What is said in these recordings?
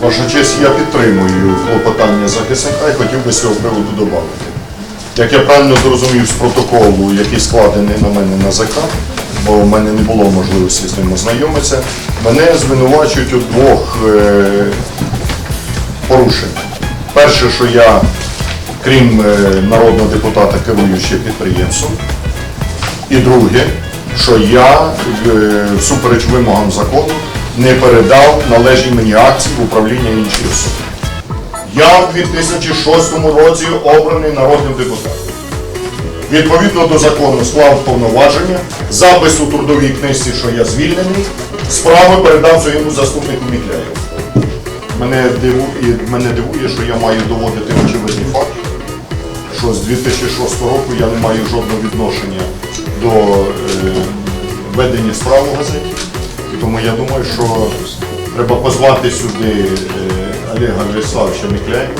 Ваша честь, я підтримую клопотання захисника і хотів би цього приводу додати. Як я правильно зрозумів з протоколу, який складений на мене на ЗК, бо в мене не було можливості з ним ознайомитися, мене звинувачують у двох е, порушень. Перше, що я, крім е, народного депутата, керую ще підприємством. І друге, що я, е, всупереч вимогам закону, не передав належні мені акції в управління іншій особи. Я в 2006 році обраний народним депутатом. Відповідно до закону склав повноваження, запис у трудовій книжці, що я звільнений, справи передав своєму заступнику Мікляєву. Мене дивує, мене дивує, що я маю доводити очевидні факти, що з 2006 року я не маю жодного відношення до е, ведення справ у газеті. І тому я думаю, що треба позвати сюди е, Олега Вячеславовича Мікляєва,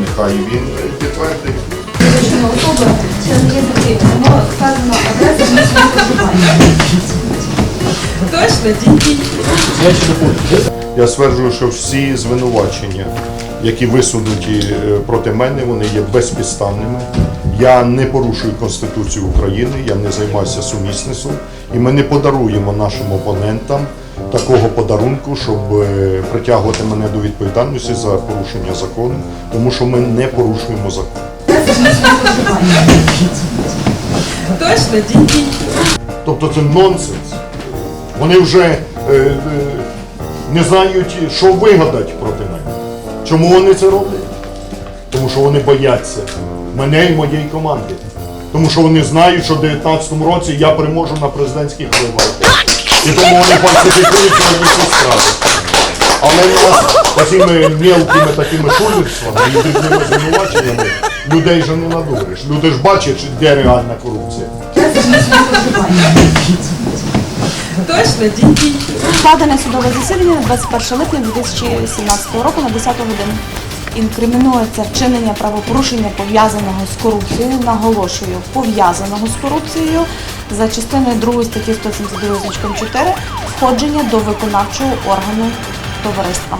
нехай він підтвердить. Фізичної особи це не потрібно. Воно вказано адреса місця проживання. Точно, дій. Я стверджую, що всі звинувачення, які висунуті е, проти мене, вони є безпідставними. Я не порушую Конституцію України, я не займаюся сумісництвом, і ми не подаруємо нашим опонентам такого подарунку, щоб е, притягувати мене до відповідальності за порушення закону, тому що ми не порушуємо закон. Точно, дій. Тобто це нонсенс. Вони вже е, е, не знають, що вигадати проти мене. Чому вони це роблять? Тому що вони бояться мене і моєї команди. Тому що вони знають, що в 2019 році я переможу на президентських виборах. І тому вони фальсифікують сьогодні ці справи. Але нас такими мелкими такими шулерствами і дрібними звинуваченнями людей же не надуриш. Люди ж бачать, де реальна корупція. Точно, дій. Складене судове засідання 21 липня 2017 року на 10 годину. Інкримінується вчинення правопорушення пов'язаного з корупцією, наголошую, пов'язаного з корупцією за частиною 2 статті 172 значком 4 входження до виконавчого органу товариства.